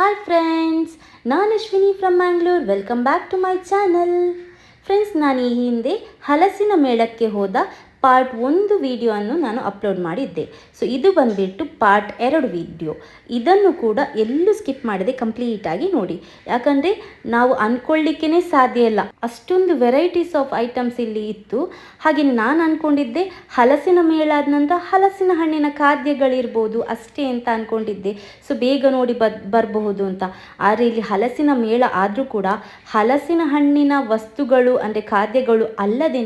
Hi friends ನಾನು Ashwini from Mangalore welcome back to my channel friends ನಾನು ಈ ಹಿಂದೆ ಹಲಸಿನ ಮೇಳಕ್ಕೆ ಹೋದ ಪಾರ್ಟ್ ಒಂದು ವಿಡಿಯೋವನ್ನು ನಾನು ಅಪ್ಲೋಡ್ ಮಾಡಿದ್ದೆ. ಸೊ ಇದು ಬಂದುಬಿಟ್ಟು ಪಾರ್ಟ್ ಎರಡು ವಿಡಿಯೋ. ಇದನ್ನು ಕೂಡ ಎಲ್ಲೂ ಸ್ಕಿಪ್ ಮಾಡದೆ ಕಂಪ್ಲೀಟಾಗಿ ನೋಡಿ. ಯಾಕಂದರೆ ನಾವು ಅಂದ್ಕೊಳ್ಳಿಕ್ಕೇ ಸಾಧ್ಯ ಇಲ್ಲ. ಅಷ್ಟೊಂದು ವೆರೈಟೀಸ್ ಆಫ್ ಐಟಮ್ಸ್ ಇಲ್ಲಿ ಇತ್ತು. ಹಾಗೆ ನಾನು ಅಂದ್ಕೊಂಡಿದ್ದೆ ಹಲಸಿನ ಮೇಳ ಆದ ನಂತರ ಹಲಸಿನ ಹಣ್ಣಿನ ಖಾದ್ಯಗಳಿರ್ಬೋದು ಅಷ್ಟೇ ಅಂತ ಅಂದ್ಕೊಂಡಿದ್ದೆ ಸೊ ಬೇಗ ನೋಡಿ ಬರಬಹುದು ಅಂತ. ಆದರೆ ಇಲ್ಲಿ ಹಲಸಿನ ಮೇಳ ಆದರೂ ಕೂಡ ಹಲಸಿನ ಹಣ್ಣಿನ ವಸ್ತುಗಳು ಅಂದರೆ ಖಾದ್ಯಗಳು ಅಲ್ಲದೇ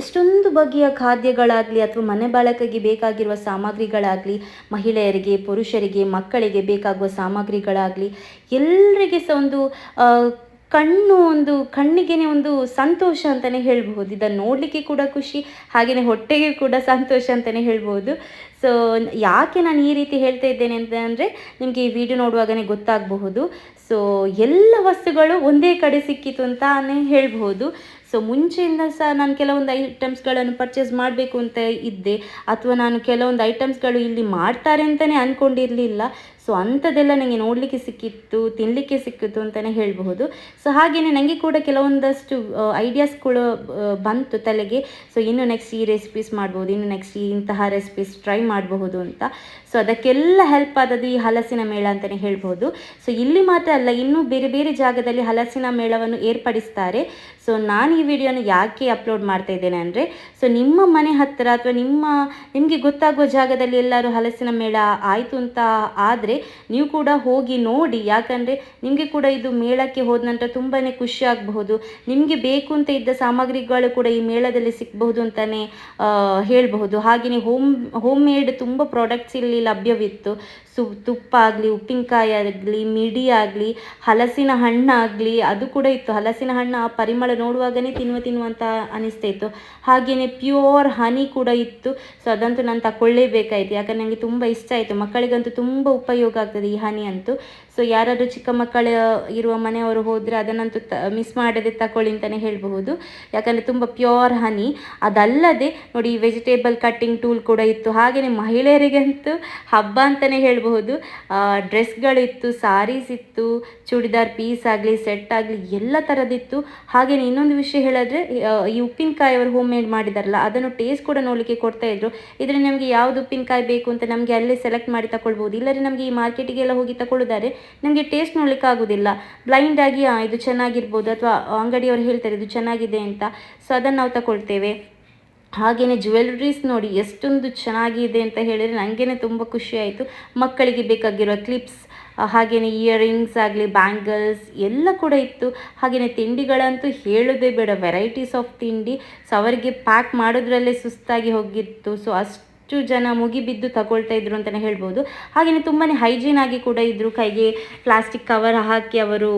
ಎಷ್ಟೊಂದು ಬಗೆಯ ಖಾದ್ಯಗಳಾಗಲಿ ಅಥವಾ ಮನೆ ಬಾಳಕೆಗೆ ಬೇಕಾಗಿರುವ ಸಾಮಗ್ರಿಗಳಾಗಲಿ, ಮಹಿಳೆಯರಿಗೆ, ಪುರುಷರಿಗೆ, ಮಕ್ಕಳಿಗೆ ಬೇಕಾಗುವ ಸಾಮಗ್ರಿಗಳಾಗಲಿ ಎಲ್ಲರಿಗೆ ಸಹ ಒಂದು ಕಣ್ಣು ಒಂದು ಕಣ್ಣಿಗೆ ಒಂದು ಸಂತೋಷ ಅಂತಲೇ ಹೇಳ್ಬಹುದು. ಇದನ್ನು ನೋಡಲಿಕ್ಕೆ ಕೂಡ ಖುಷಿ ಹಾಗೆಯೇ ಹೊಟ್ಟೆಗೆ ಕೂಡ ಸಂತೋಷ ಅಂತಲೇ ಹೇಳ್ಬೋದು ಸೊ ಯಾಕೆ ನಾನು ಈ ರೀತಿ ಹೇಳ್ತಾ ಇದ್ದೇನೆ ಅಂತ ಅಂದರೆ, ನಿಮಗೆ ಈ ವಿಡಿಯೋ ನೋಡುವಾಗಲೇ ಗೊತ್ತಾಗಬಹುದು. ಸೊ ಎಲ್ಲ ವಸ್ತುಗಳು ಒಂದೇ ಕಡೆ ಸಿಕ್ಕಿತು ಅಂತಾನೆ ಹೇಳ್ಬಹುದು. ಸೊ ಮುಂಚೆಯಿಂದ ಸಹ ನಾನು ಕೆಲವೊಂದು ಐಟಮ್ಸ್ಗಳನ್ನು ಪರ್ಚೇಸ್ ಮಾಡಬೇಕು ಅಂತ ಇದ್ದೆ, ಅಥವಾ ನಾನು ಕೆಲವೊಂದು ಐಟಮ್ಸ್ಗಳು ಇಲ್ಲಿ ಮಾಡ್ತಾರೆ ಅಂತಲೇ ಅಂದ್ಕೊಂಡಿರಲಿಲ್ಲ ಸೊ ಅಂಥದ್ದೆಲ್ಲ ನನಗೆ ನೋಡಲಿಕ್ಕೆ ಸಿಕ್ಕಿತ್ತು ತಿನ್ನಲಿಕ್ಕೆ ಸಿಕ್ಕಿತ್ತು ಅಂತಲೇ ಹೇಳಬಹುದು. ಸೊ ಹಾಗೆಯೇ ನನಗೆ ಕೂಡ ಕೆಲವೊಂದಷ್ಟು ಐಡಿಯಾಸ್ ಕೂಡ ಬಂತು ತಲೆಗೆ. ಸೊ ಇನ್ನು ನೆಕ್ಸ್ಟ್ ಈ ರೆಸಿಪೀಸ್ ಮಾಡ್ಬೋದು ಇನ್ನು ನೆಕ್ಸ್ಟ್ ಇಂತಹ ರೆಸಿಪೀಸ್ ಟ್ರೈ ಮಾಡಬಹುದು ಅಂತ. ಸೊ ಅದಕ್ಕೆಲ್ಲ ಹೆಲ್ಪ್ ಆದದ್ದು ಈ ಹಲಸಿನ ಮೇಳ ಅಂತಲೇ ಹೇಳ್ಬೋದು ಸೊ ಇಲ್ಲಿ ಮಾತ್ರ ಅಲ್ಲ, ಇನ್ನೂ ಬೇರೆ ಬೇರೆ ಜಾಗದಲ್ಲಿ ಹಲಸಿನ ಮೇಳವನ್ನು ಏರ್ಪಡಿಸ್ತಾರೆ. ಸೊ ನಾನು ಈ ವಿಡಿಯೋನ ಯಾಕೆ ಅಪ್ಲೋಡ್ ಮಾಡ್ತಾ ಇದ್ದೇನೆ ಅಂದರೆ ಸೊ ನಿಮ್ಮ ಮನೆ ಹತ್ತಿರ ಅಥವಾ ನಿಮ್ಮ, ನಿಮಗೆ ಗೊತ್ತಾಗುವ ಜಾಗದಲ್ಲಿ ಎಲ್ಲರೂ ಹಲಸಿನ ಮೇಳ ಆಯಿತು ಅಂತ ಆದರೆ ನೀವು ಕೂಡ ಹೋಗಿ ನೋಡಿ, ಯಾಕಂದರೆ ನಿಮಗೆ ಕೂಡ ಇದು ಮೇಳಕ್ಕೆ ಹೋದ ನಂತರ ತುಂಬಾ ಖುಷಿ ಆಗಬಹುದು. ನಿಮಗೆ ಬೇಕು ಅಂತ ಇದ್ದ ಸಾಮಗ್ರಿಗಳು ಕೂಡ ಈ ಮೇಳದಲ್ಲಿ ಸಿಗಬಹುದು ಅಂತಲೇ ಹೇಳಬಹುದು. ಹಾಗೆಯೇ ಹೋಮ್ ಹೋಮ್ ಮೇಡ್ ತುಂಬ ಪ್ರಾಡಕ್ಟ್ಸ್ ಇಲ್ಲಿ ಲಭ್ಯವಿತ್ತು. ಸು, ತುಪ್ಪ ಆಗಲಿ, ಉಪ್ಪಿನಕಾಯಿ ಆಗಲಿ, ಮಿಡಿ ಆಗಲಿ, ಹಲಸಿನ ಹಣ್ಣಾಗಲಿ ಅದು ಕೂಡ ಇತ್ತು. ಹಲಸಿನ ಹಣ್ಣು ಆ ಪರಿಮಳ ನೋಡುವಾಗಲೇ ತಿನ್ನುವ ತಿನ್ನುವಂತ ಅನಿಸ್ತಾ ಇತ್ತು. ಹಾಗೆಯೇ ಪ್ಯೂರ್ ಹನಿ ಕೂಡ ಇತ್ತು. ಸೊ, ಅದಂತೂ ನಾನು ತಗೊಳ್ಳೇಬೇಕಾಯಿತು ಯಾಕಂದ್ರೆ ನನಗೆ ತುಂಬ ಇಷ್ಟ ಆಯಿತು. ಮಕ್ಕಳಿಗಂತೂ ತುಂಬ ಉಪಯೋಗ ಆಗ್ತದೆ ಈ ಹನಿ ಅಂತೂ ಸೊ ಯಾರಾದರೂ ಚಿಕ್ಕ ಮಕ್ಕಳು ಇರುವ ಮನೆಯವರು ಹೋದರೆ ಅದನ್ನಂತೂ ತ ಮಿಸ್ ಮಾಡದೆ ತಗೊಳ್ಳಿ ಅಂತಲೇ ಹೇಳಬಹುದು. ಯಾಕಂದರೆ ತುಂಬ ಪ್ಯೂರ್ ಹನಿ ಅದಲ್ಲದೆ ನೋಡಿ ವೆಜಿಟೇಬಲ್ ಕಟ್ಟಿಂಗ್ ಟೂಲ್ ಕೂಡ ಇತ್ತು. ಹಾಗೆಯೇ ಮಹಿಳೆಯರಿಗಂತೂ ಹಬ್ಬ ಅಂತಲೇ ಹೇಳಬಹುದು. ಡ್ರೆಸ್ಗಳಿತ್ತು ಸಾರೀಸ್ ಇತ್ತು, ಚೂಡಿದಾರ್ ಪೀಸ್ ಆಗಲಿ ಸೆಟ್ ಆಗಲಿ, ಎಲ್ಲ ಥರದಿತ್ತು ಹಾಗೆಯೇ ಇನ್ನೊಂದು ವಿಷಯ ಹೇಳಿದ್ರೆ ಈ ಉಪ್ಪಿನಕಾಯಿ ಅವರು ಹೋಮ್ ಮೇಡ್ ಮಾಡಿದಾರಲ್ಲ, ಅದನ್ನು ಟೇಸ್ಟ್ ಕೂಡ ನೋಡಲಿಕ್ಕೆ ಕೊಡ್ತಾ ಇದ್ರು. ಇದರಲ್ಲಿ ನಮಗೆ ಯಾವುದು ಉಪ್ಪಿನಕಾಯಿ ಬೇಕು ಅಂತ ನಮಗೆ ಅಲ್ಲೇ ಸೆಲೆಕ್ಟ್ ಮಾಡಿ ತಗೊಳ್ಬೋದು ಇಲ್ಲದ್ರೆ ನಮಗೆ ಈ ಮಾರ್ಕೆಟಿಗೆಲ್ಲ ಹೋಗಿ ತಗೊಳ್ಳೋದಾದ್ರೆ ನಮಗೆ ಟೇಸ್ಟ್ ನೋಡ್ಲಿಕ್ಕೆ ಆಗೋದಿಲ್ಲ. ಬ್ಲೈಂಡಾಗಿ ಇದು ಚೆನ್ನಾಗಿರ್ಬೋದು ಅಥವಾ ಅಂಗಡಿಯವರು ಹೇಳ್ತಾರೆ ಇದು ಚೆನ್ನಾಗಿದೆ ಅಂತ. ಸೊ ಅದನ್ನು ನಾವು ತಗೊಳ್ತೇವೆ ಹಾಗೆಯೇ ಜ್ಯುವೆಲ್ರೀಸ್ ನೋಡಿ, ಎಷ್ಟೊಂದು ಚೆನ್ನಾಗಿದೆ ಅಂತ ಹೇಳಿದರೆ ನನಗೇ ತುಂಬ ಖುಷಿಯಾಯಿತು ಮಕ್ಕಳಿಗೆ ಬೇಕಾಗಿರೋ ಕ್ಲಿಪ್ಸ್ ಹಾಗೆಯೇ ಇಯರಿಂಗ್ಸ್ ಆಗಲಿ ಬ್ಯಾಂಗಲ್ಸ್ ಎಲ್ಲ ಕೂಡ ಇತ್ತು. ಹಾಗೆಯೇ ತಿಂಡಿಗಳಂತೂ ಹೇಳೋದೇ ಬೇಡ. ವೆರೈಟೀಸ್ ಆಫ್ ತಿಂಡಿ. ಸೊ ಅವರಿಗೆ ಪ್ಯಾಕ್ ಮಾಡೋದ್ರಲ್ಲೇ ಸುಸ್ತಾಗಿ ಹೋಗಿತ್ತು. ಸೊ ಅಷ್ಟು ಜನ ಮುಗಿಬಿದ್ದು ತಗೊಳ್ತಾ ಇದ್ರು ಅಂತಲೇ ಹೇಳ್ಬೋದು. ಹಾಗೆಯೇ ತುಂಬಾ ಹೈಜೀನ್ ಆಗಿ ಕೂಡ ಇದ್ದರು ಕೈಗೆ ಪ್ಲಾಸ್ಟಿಕ್ ಕವರ್ ಹಾಕಿ ಅವರು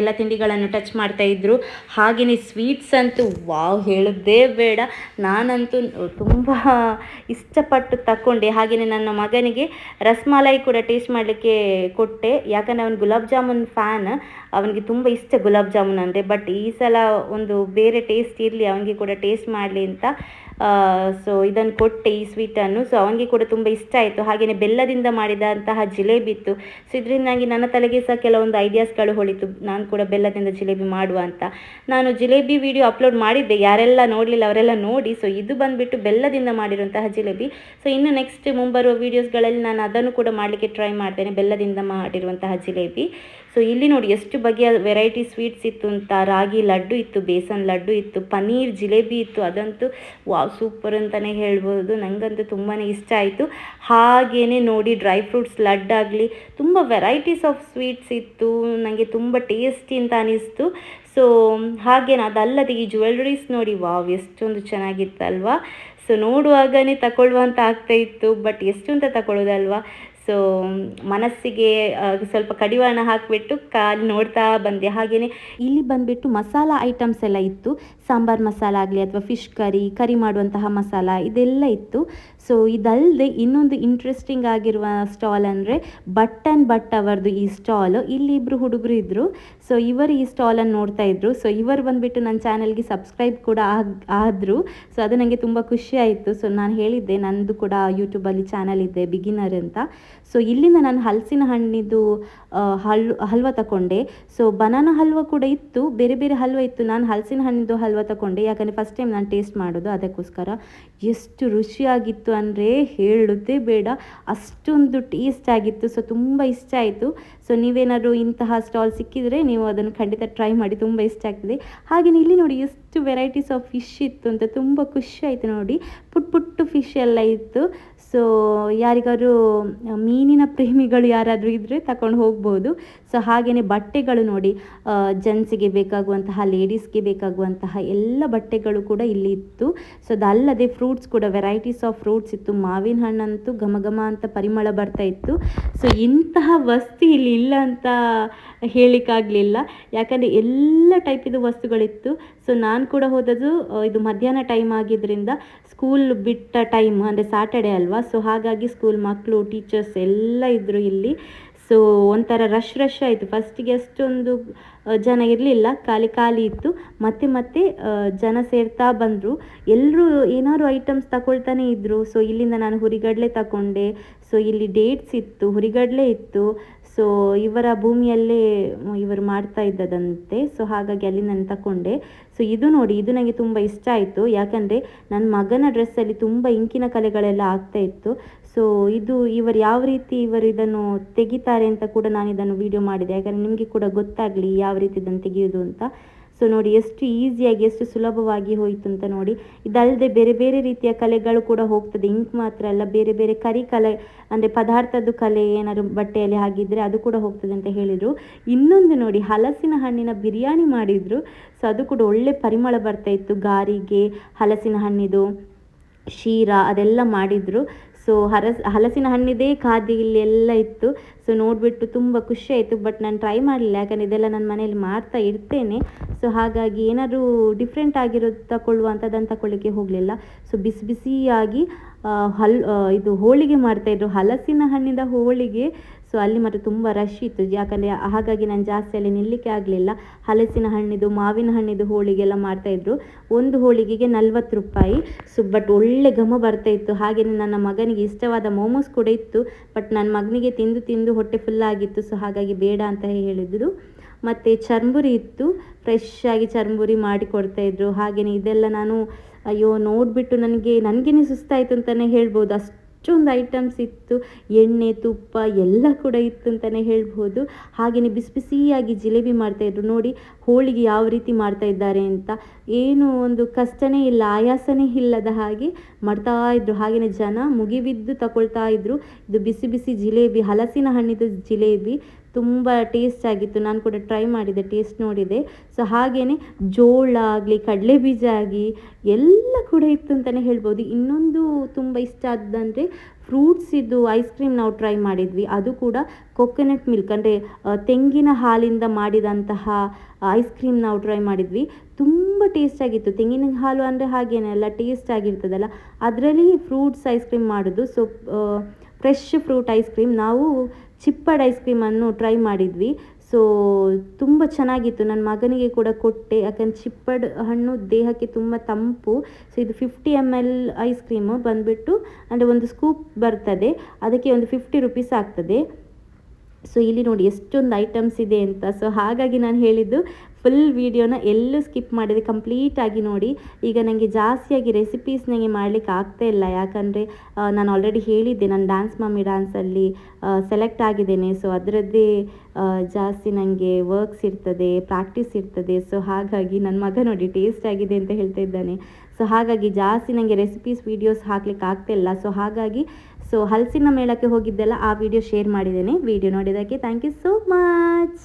ಎಲ್ಲ ತಿಂಡಿಗಳನ್ನು ಟಚ್ ಮಾಡ್ತಾ ಇದ್ದರು ಹಾಗೆಯೇ ಸ್ವೀಟ್ಸ್ ಅಂತೂ ವಾವ್ ಹೇಳೋದೇ ಬೇಡ. ನಾನಂತೂ ತುಂಬ ಇಷ್ಟಪಟ್ಟು ತಗೊಂಡೆ ಹಾಗೆಯೇ ನನ್ನ ಮಗನಿಗೆ ರಸ್ಮಲಾಯಿ ಕೂಡ ಟೇಸ್ಟ್ ಮಾಡಲಿಕ್ಕೆ ಕೊಟ್ಟೆ. ಯಾಕಂದರೆ ಅವನು ಗುಲಾಬ್ ಜಾಮೂನ್ ಫ್ಯಾನ್ ಅವನಿಗೆ ತುಂಬ ಇಷ್ಟ ಗುಲಾಬ್ ಜಾಮೂನ್ ಅಂದರೆ. ಬಟ್ ಈ ಸಲ ಒಂದು ಬೇರೆ ಟೇಸ್ಟ್ ಇರಲಿ, ಅವನಿಗೆ ಕೂಡ ಟೇಸ್ಟ್ ಮಾಡಲಿ ಅಂತ ಸೊ ಇದನ್ನು ಕೊಟ್ಟೆ ಈ ಸ್ವೀಟನ್ನು ಸೊ ಅವನಿಗೆ ಕೂಡ ತುಂಬ ಇಷ್ಟ ಆಯಿತು. ಹಾಗೆಯೇ ಬೆಲ್ಲದಿಂದ ಮಾಡಿದಂತಹ ಜಿಲೇಬಿ ಇತ್ತು. ಸೊ ಇದರಿಂದಾಗಿ ನನ್ನ ತಲೆಗೆ ಸಹ ಕೆಲವೊಂದು ಐಡಿಯಾಸ್ಗಳು ಹೊಳಿತು. ನಾನು ಕೂಡ ಬೆಲ್ಲದಿಂದ ಜಿಲೇಬಿ ಮಾಡುವ ಅಂತ. ನಾನು ಜಿಲೇಬಿ ವಿಡಿಯೋ ಅಪ್ಲೋಡ್ ಮಾಡಿದ್ದೆ. ಯಾರೆಲ್ಲ ನೋಡಲಿಲ್ಲ ಅವರೆಲ್ಲ ನೋಡಿ. ಸೊ ಇದು ಬಂದುಬಿಟ್ಟು ಬೆಲ್ಲದಿಂದ ಮಾಡಿರುವಂತಹ ಜಿಲೇಬಿ. ಸೊ ಇನ್ನು ನೆಕ್ಸ್ಟ್ ಮುಂಬರುವ ವೀಡಿಯೋಸ್ಗಳಲ್ಲಿ ನಾನು ಅದನ್ನು ಕೂಡ ಮಾಡಲಿಕ್ಕೆ ಟ್ರೈ ಮಾಡ್ತೇನೆ. ಬೆಲ್ಲದಿಂದ ಮಾಡಿರುವಂತಹ ಜಿಲೇಬಿ. ಸೊ ಇಲ್ಲಿ ನೋಡಿ ಎಷ್ಟು ಬಗೆಯ ವೆರೈಟಿ ಸ್ವೀಟ್ಸ್ ಇತ್ತು ಅಂತ. ರಾಗಿ ಲಡ್ಡು ಇತ್ತು, ಬೇಸನ್ ಲಡ್ಡು ಇತ್ತು, ಪನ್ನೀರ್ ಜಿಲೇಬಿ ಇತ್ತು. ಅದಂತೂ ವಾವ್ ಸೂಪರ್ ಅಂತಲೇ ಹೇಳ್ಬೋದು. ನನಗಂತೂ ತುಂಬಾ ಇಷ್ಟ ಆಯಿತು. ಹಾಗೇ ನೋಡಿ ಡ್ರೈ ಫ್ರೂಟ್ಸ್ ಲಡ್ಡಾಗಲಿ ತುಂಬ ವೆರೈಟೀಸ್ ಆಫ್ ಸ್ವೀಟ್ಸ್ ಇತ್ತು. ನನಗೆ ತುಂಬ ಟೇಸ್ಟಿ ಅಂತ ಅನಿಸ್ತು. ಸೊ ಹಾಗೇನು ಅದಲ್ಲದೆ ಈ ಜ್ಯುವೆಲ್ರೀಸ್ ನೋಡಿ, ವಾವ್, ಎಷ್ಟೊಂದು ಚೆನ್ನಾಗಿತ್ತಲ್ವಾ. ಸೊ ನೋಡುವಾಗಲೇ ತಗೊಳ್ಳುವ ಅಂತ ಆಗ್ತಾ ಇತ್ತು ಬಟ್ ಎಷ್ಟು ಅಂತ ತಗೊಳ್ಳೋದಲ್ವಾ. ಸೊ ಮನಸ್ಸಿಗೆ ಸ್ವಲ್ಪ ಕಡಿವಾಣ ಹಾಕಿಬಿಟ್ಟು ಕಾಲು ನೋಡ್ತಾ ಬಂದೆ. ಹಾಗೆಯೇ ಇಲ್ಲಿ ಬಂದುಬಿಟ್ಟು ಮಸಾಲ ಐಟಮ್ಸ್ ಎಲ್ಲ ಇತ್ತು. ಸಾಂಬಾರ್ ಮಸಾಲ ಆಗಲಿ ಅಥವಾ ಫಿಶ್ ಕರಿ ಕರಿ ಮಾಡುವಂತಹ ಮಸಾಲ ಇದೆಲ್ಲ ಇತ್ತು. ಸೊ ಇದಲ್ಲದೆ ಇನ್ನೊಂದು ಇಂಟ್ರೆಸ್ಟಿಂಗ್ ಆಗಿರುವ ಸ್ಟಾಲ್ ಅಂದರೆ ಬಟ್ ಆ್ಯಂಡ್ ಬಟ್ ಅವರದು ಈ ಸ್ಟಾಲ್ ಇಲ್ಲಿ ಇಬ್ಬರು ಹುಡುಗರು ಇದ್ದರು ಸೊ ಇವರು ಈ ಸ್ಟಾಲನ್ನು ನೋಡ್ತಾ ಇದ್ರು. ಸೊ ಇವರು ಬಂದುಬಿಟ್ಟು ನನ್ನ ಚಾನಲ್ಗೆ ಸಬ್ಸ್ಕ್ರೈಬ್ ಕೂಡ ಆಗ, ಆದರು. ಸೊ ಅದು ನನಗೆ ತುಂಬ ಖುಷಿ ಆಯಿತು. ಸೊ ನಾನು ಹೇಳಿದ್ದೆ ನನ್ನದು ಕೂಡ ಯೂಟ್ಯೂಬಲ್ಲಿ ಚಾನಲ್ ಇದೆ ಬಿಗಿನರ್ ಅಂತ. ಸೊ ಇಲ್ಲಿಂದ ನಾನು ಹಲಸಿನ ಹಣ್ಣಿದ್ದು ಹಲ್ ಹಲ್ವ ತಗೊಂಡೆ ಸೊ ಬನಾನಾ ಹಲ್ವ ಕೂಡ ಇತ್ತು, ಬೇರೆ ಬೇರೆ ಹಲ್ವ ಇತ್ತು. ನಾನು ಹಲಸಿನ ಹಣ್ಣಿದ್ದು ಹಲ್ವ ತಗೊಂಡೆ ಯಾಕಂದರೆ ಫಸ್ಟ್ ಟೈಮ್ ನಾನು ಟೇಸ್ಟ್ ಮಾಡೋದು ಅದಕ್ಕೋಸ್ಕರ. ಎಷ್ಟು ರುಚಿಯಾಗಿತ್ತು ಅಂದರೆ ಹೇಳೋದೇ ಬೇಡ. ಅಷ್ಟೊಂದು ಟೇಸ್ಟ್ ಆಗಿತ್ತು. ಸೊ ತುಂಬ ಇಷ್ಟ ಆಯಿತು. ಸೊ ನೀವೇನಾದರೂ ಇಂತಹ ಸ್ಟಾಲ್ ಸಿಕ್ಕಿದರೆ ನೀವು ಅದನ್ನು ಖಂಡಿತ ಟ್ರೈ ಮಾಡಿ. ತುಂಬ ಇಷ್ಟ ಆಗ್ತದೆ. ಹಾಗೆಯೇ ಇಲ್ಲಿ ನೋಡಿ ಎಷ್ಟು ವೆರೈಟೀಸ್ ಆಫ್ ಫಿಶ್ ಇತ್ತು ಅಂತ ತುಂಬ ಖುಷಿ ಆಯಿತು ನೋಡಿ. ಪುಟ್ ಪುಟ್ಟು ಫಿಶ್ ಎಲ್ಲ ಇತ್ತು. ಸೊ ಯಾರಿಗಾದ್ರು ಮೀನಿನ ಪ್ರೇಮಿಗಳು ಯಾರಾದರೂ ಇದ್ದರೆ ತಗೊಂಡು ಹೋಗ್ಬೋದು. ಸೊ ಹಾಗೆಯೇ ಬಟ್ಟೆಗಳು ನೋಡಿ ಜೆಂಟ್ಸಿಗೆ ಬೇಕಾಗುವಂತಹ ಲೇಡೀಸ್ಗೆ ಬೇಕಾಗುವಂತಹ ಎಲ್ಲ ಬಟ್ಟೆಗಳು ಕೂಡ ಇಲ್ಲಿ ಇತ್ತು. ಸೊ ಅದಲ್ಲದೆ ಫ್ರೂಟ್ಸ್ ಕೂಡ ವೆರೈಟೀಸ್ ಆಫ್ ಫ್ರೂಟ್ಸ್ ಇತ್ತು. ಮಾವಿನ ಹಣ್ಣಂತೂ ಘಮ ಘಮ ಅಂತ ಪರಿಮಳ ಬರ್ತಾ ಇತ್ತು. ಸೊ ಇಂತಹ ವಸ್ತು ಇಲ್ಲಿ ಇಲ್ಲ ಅಂತ ಹೇಳಿಕ್ಕಾಗಲಿಲ್ಲ. ಯಾಕಂದರೆ ಎಲ್ಲ ಟೈಪಿದು ವಸ್ತುಗಳಿತ್ತು. ಸೊ ನಾನು ಕೂಡ ಹೋದದ್ದು ಇದು ಮಧ್ಯಾಹ್ನ ಟೈಮ್ ಆಗಿದ್ದರಿಂದ ಸ್ಕೂಲ್ ಬಿಟ್ಟ ಟೈಮ್ ಅಂದರೆ ಸ್ಯಾಟರ್ಡೆ ಅಲ್ವಾ? ಸೊ ಹಾಗಾಗಿ ಸ್ಕೂಲ್ ಮಕ್ಕಳು ಟೀಚರ್ಸ್ ಎಲ್ಲ ಇದ್ದರು ಇಲ್ಲಿ. ಸೊ ಒಂಥರ ರಶ್ ರಶ್ ಆಯಿತು. ಫಸ್ಟಿಗೆ ಅಷ್ಟೊಂದು ಜನ ಇರಲಿಲ್ಲ. ಖಾಲಿ ಖಾಲಿ ಇತ್ತು. ಮತ್ತೆ ಮತ್ತೆ ಜನ ಸೇರ್ತಾ ಬಂದರು. ಎಲ್ಲರೂ ಏನಾದ್ರು ಐಟಮ್ಸ್ ತಗೊಳ್ತಾನೆ ಇದ್ದರು ಸೊ ಇಲ್ಲಿಂದ ನಾನು ಹುರಿಗಡಲೆ ತಗೊಂಡೆ ಸೊ ಇಲ್ಲಿ ಡೇಟ್ಸ್ ಇತ್ತು. ಹುರಿಗಡಲೆ ಇತ್ತು. ಸೊ ಇವರ ಭೂಮಿಯಲ್ಲೇ ಇವರು ಮಾಡ್ತಾ ಇದ್ದದಂತೆ. ಸೊ ಹಾಗಾಗಿ ಅಲ್ಲಿ ನಾನು ತಗೊಂಡೆ ಸೊ ಇದು ನೋಡಿ, ಇದು ನನಗೆ ತುಂಬ ಇಷ್ಟ ಆಯಿತು. ಯಾಕಂದರೆ, ನನ್ನ ಮಗನ ಡ್ರೆಸ್ಸಲ್ಲಿ ತುಂಬ ಇಂಕಿನ ಕಲೆಗಳೆಲ್ಲ ಆಗ್ತಾ ಇತ್ತು. ಸೊ ಇದು ಇವರು ಯಾವ ರೀತಿ ಇವರು ಇದನ್ನು ತೆಗಿತಾರೆ ಅಂತ ಕೂಡ ನಾನು ಇದನ್ನು ವಿಡಿಯೋ ಮಾಡಿದೆ. ಯಾಕಂದರೆ, ನಿಮಗೆ ಕೂಡ ಗೊತ್ತಾಗಲಿ ಯಾವ ರೀತಿ ಇದನ್ನು ತೆಗೆಯೋದು ಅಂತ. ಸೊ ನೋಡಿ, ಎಷ್ಟು ಈಸಿಯಾಗಿ, ಎಷ್ಟು ಸುಲಭವಾಗಿ ಹೋಯಿತು ಅಂತ ನೋಡಿ. ಇದಲ್ಲದೆ ಬೇರೆ ಬೇರೆ ರೀತಿಯ ಕಲೆಗಳು ಕೂಡ ಹೋಗ್ತದೆ. ಇಂಕ್ ಮಾತ್ರ ಅಲ್ಲ, ಬೇರೆ ಬೇರೆ ಕರಿ ಕಲೆ, ಅಂದರೆ ಪದಾರ್ಥದ್ದು ಕಲೆ ಏನಾದ್ರು ಬಟ್ಟೆಯಲ್ಲಿ ಹಾಗಿದ್ರೆ ಅದು ಕೂಡ ಹೋಗ್ತದೆ ಅಂತ ಹೇಳಿದರು. ಇನ್ನೊಂದು ನೋಡಿ, ಹಲಸಿನ ಹಣ್ಣಿನ ಬಿರಿಯಾನಿ ಮಾಡಿದರು. ಸೊ ಅದು ಕೂಡ ಒಳ್ಳೆ ಪರಿಮಳ ಬರ್ತಾ ಇತ್ತು. ಗಾರಿಗೆ ಹಲಸಿನ ಹಣ್ಣಿದು, ಶೀರಾ ಅದೆಲ್ಲ ಮಾಡಿದರು. ಸೊ ಹರಸ್, ಹಲಸಿನ ಹಣ್ಣಿದೇ ಖಾದಿ ಇಲ್ಲಿ ಎಲ್ಲ ಇತ್ತು. ಸೊ ನೋಡಿಬಿಟ್ಟು ತುಂಬ ಖುಷಿ ಆಯಿತು. ಬಟ್ ನಾನು ಟ್ರೈ ಮಾಡಲಿಲ್ಲ. ಯಾಕಂದರೆ ಇದೆಲ್ಲ ನನ್ನ ಮನೇಲಿ ಮಾಡ್ತಾ ಇರ್ತೇನೆ. ಸೊ ಹಾಗಾಗಿ ಏನಾದರೂ ಡಿಫ್ರೆಂಟ್ ಆಗಿರೋದು ತಗೊಳ್ಳುವ ಅಂಥದ್ದನ್ನು ತಗೊಳ್ಳಿಕ್ಕೆ ಹೋಗಲಿಲ್ಲ. ಸೊ ಬಿಸಿ ಬಿಸಿಯಾಗಿ ಹಲ್ ಇದು ಹೋಳಿಗೆ ಮಾಡ್ತಾಯಿದ್ರು ಹಲಸಿನ ಹಣ್ಣಿನ ಹೋಳಿಗೆ ಸೊ ಅಲ್ಲಿ ಮಾತ್ರ ತುಂಬ ರಶ್ ಇತ್ತು. ಯಾಕಂದರೆ ಹಾಗಾಗಿ ನಾನು ಜಾಸ್ತಿ ಅಲ್ಲಿ ನಿಲ್ಲಿಕ್ಕೆ ಆಗಲಿಲ್ಲ. ಹಲಸಿನ ಹಣ್ಣಿದು, ಮಾವಿನ ಹಣ್ಣಿದು ಹೋಳಿಗೆ ಎಲ್ಲ ಮಾಡ್ತಾಯಿದ್ರು ಒಂದು ಹೋಳಿಗೆಗೆ ನಲ್ವತ್ತು ರೂಪಾಯಿ. ಸೊ ಬಟ್ ಒಳ್ಳೆ ಘಮ ಬರ್ತಾ ಇತ್ತು. ಹಾಗೆಯೇ ನನ್ನ ಮಗನಿಗೆ ಇಷ್ಟವಾದ ಮೋಮೋಸ್ ಕೂಡ ಇತ್ತು. ಬಟ್ ನನ್ನ ಮಗನಿಗೆ ತಿಂದು ತಿಂದು ಹೊಟ್ಟೆ ಫುಲ್ ಆಗಿತ್ತು. ಸೊ ಹಾಗಾಗಿ ಬೇಡ ಅಂತ ಹೇಳಿದ್ರು. ಮತ್ತು ಚರ್ಮುರಿ ಇತ್ತು. ಫ್ರೆಶ್ ಆಗಿ ಚರ್ಮುರಿ ಮಾಡಿ ಹಾಗೆಯೇ ಇದೆಲ್ಲ ನಾನು, ಅಯ್ಯೋ, ನೋಡಿಬಿಟ್ಟು ನನಗೆ, ನನಗೇನೆ ಸುಸ್ತಾಯಿತು ಅಂತಲೇ ಹೇಳ್ಬೋದು. ಅಷ್ಟೊಂದು ಐಟಮ್ಸ್ ಇತ್ತು, ಎಣ್ಣೆ, ತುಪ್ಪ ಎಲ್ಲ ಕೂಡ ಇತ್ತು ಅಂತಲೇ ಹೇಳ್ಬೋದು. ಹಾಗೆಯೇ ಬಿಸಿ ಬಿಸಿಯಾಗಿ ಜಿಲೇಬಿ ಮಾಡ್ತಾಯಿದ್ರು ನೋಡಿ ಹೋಳಿಗೆ ಯಾವ ರೀತಿ ಮಾಡ್ತಾ ಇದ್ದಾರೆ ಅಂತ. ಏನು ಒಂದು ಕಷ್ಟನೇ ಇಲ್ಲ, ಆಯಾಸನೇ ಇಲ್ಲದ ಹಾಗೆ ಮಾಡ್ತಾ ಇದ್ರು. ಹಾಗೆಯೇ ಜನ ಮುಗಿಬಿದ್ದು ತಗೊಳ್ತಾ ಇದ್ರು. ಇದು ಬಿಸಿ ಬಿಸಿ ಜಿಲೇಬಿ, ಹಲಸಿನ ಹಣ್ಣಿದು ಜಿಲೇಬಿ ತುಂಬ ಟೇಸ್ಟ್ ಆಗಿತ್ತು. ನಾನು ಕೂಡ ಟ್ರೈ ಮಾಡಿದೆ ಟೇಸ್ಟ್ ನೋಡಿದೆ. ಸೊ ಹಾಗೆಯೇ ಜೋಳ ಆಗಲಿ ಕಡಲೆ ಬೀಜ ಆಗಿ ಎಲ್ಲ ಕೂಡ ಇತ್ತು ಅಂತಲೇ ಹೇಳ್ಬೋದು. ಇನ್ನೊಂದು ತುಂಬ ಇಷ್ಟ ಆದಂದರೆ ಫ್ರೂಟ್ಸ್ ಇದು ಐಸ್ ಕ್ರೀಮ್ ನಾವು ಟ್ರೈ ಮಾಡಿದ್ವಿ. ಅದು ಕೂಡ ಕೊಕೊನಟ್ ಮಿಲ್ಕ್ ಅಂದರೆ ತೆಂಗಿನ ಹಾಲಿಂದ ಮಾಡಿದಂತಹ ಐಸ್ ಕ್ರೀಮ್ ನಾವು ಟ್ರೈ ಮಾಡಿದ್ವಿ. ತುಂಬ ಟೇಸ್ಟ್ ಆಗಿತ್ತು. ತೆಂಗಿನ ಹಾಲು ಅಂದರೆ ಹಾಗೇನೆ ಎಲ್ಲ ಟೇಸ್ಟ್ ಆಗಿರ್ತದಲ್ಲ. ಅದರಲ್ಲಿ ಫ್ರೂಟ್ಸ್ ಐಸ್ ಕ್ರೀಮ್ ಮಾಡೋದು. So fresh fruit ice cream ನಾವು ಚಿಪ್ಪಡ್ ಐಸ್ ಕ್ರೀಮನ್ನು ಟ್ರೈ ಮಾಡಿದ್ವಿ. ಸೊ ತುಂಬ ಚೆನ್ನಾಗಿತ್ತು. ನನ್ನ ಮಗನಿಗೆ ಕೂಡ ಕೊಟ್ಟೆ. ಯಾಕಂದ್ರೆ ಚಿಪ್ಪಡ್ ಹಣ್ಣು ದೇಹಕ್ಕೆ ತುಂಬ ತಂಪು. ಸೊ ಇದು fifty M L ice cream ಬಂದುಬಿಟ್ಟು, ಅಂದರೆ ಒಂದು ಸ್ಕೂಪ್ ಬರ್ತದೆ. ಅದಕ್ಕೆ ಒಂದು ಫಿಫ್ಟಿ ರುಪೀಸ್ ಆಗ್ತದೆ. ಸೊ ಇಲ್ಲಿ ನೋಡಿ ಎಷ್ಟೊಂದು ಐಟಮ್ಸ್ ಇದೆ ಅಂತ. ಸೊ ಹಾಗಾಗಿ ನಾನು ಹೇಳಿದ್ದು ಫುಲ್ ವೀಡಿಯೋನ ಎಲ್ಲೂ ಸ್ಕಿಪ್ ಮಾಡಿದೆ ಕಂಪ್ಲೀಟಾಗಿ ನೋಡಿ. ಈಗ ನನಗೆ ಜಾಸ್ತಿಯಾಗಿ ರೆಸಿಪೀಸ್ ನನಗೆ ಮಾಡಲಿಕ್ಕೆ ಆಗ್ತಾ ಇಲ್ಲ. ಯಾಕಂದರೆ ನಾನು ಆಲ್ರೆಡಿ ಹೇಳಿದ್ದೆ, ನಾನು ಡ್ಯಾನ್ಸ್ ಮಮ್ಮಿ ಡ್ಯಾನ್ಸಲ್ಲಿ ಸೆಲೆಕ್ಟ್ ಆಗಿದ್ದೇನೆ. ಸೊ ಅದರದ್ದೇ ಜಾಸ್ತಿ ನನಗೆ ವರ್ಕ್ಸ್ ಇರ್ತದೆ ಪ್ರಾಕ್ಟೀಸ್ ಇರ್ತದೆ. ಸೊ ಹಾಗಾಗಿ ನನ್ನ ಮಗ ನೋಡಿ ಟೇಸ್ಟ್ ಆಗಿದೆ ಅಂತ ಹೇಳ್ತಾ ಇದ್ದಾನೆ. ಸೊ ಹಾಗಾಗಿ ಜಾಸ್ತಿ ನನಗೆ ರೆಸಿಪೀಸ್ ವೀಡಿಯೋಸ್ ಹಾಕ್ಲಿಕ್ಕೆ ಇಲ್ಲ. ಸೊ ಹಾಗಾಗಿ ಸೊ ಹಲಸಿನ ಮೇಳಕ್ಕೆ ಹೋಗಿದ್ದೆಲ್ಲ ಆ ವಿಡಿಯೋ ಶೇರ್ ಮಾಡಿದ್ದೇನೆ. ವಿಡಿಯೋ ನೋಡಿದ್ದಕ್ಕೆ ಥ್ಯಾಂಕ್ ಯು ಸೋ ಮಚ್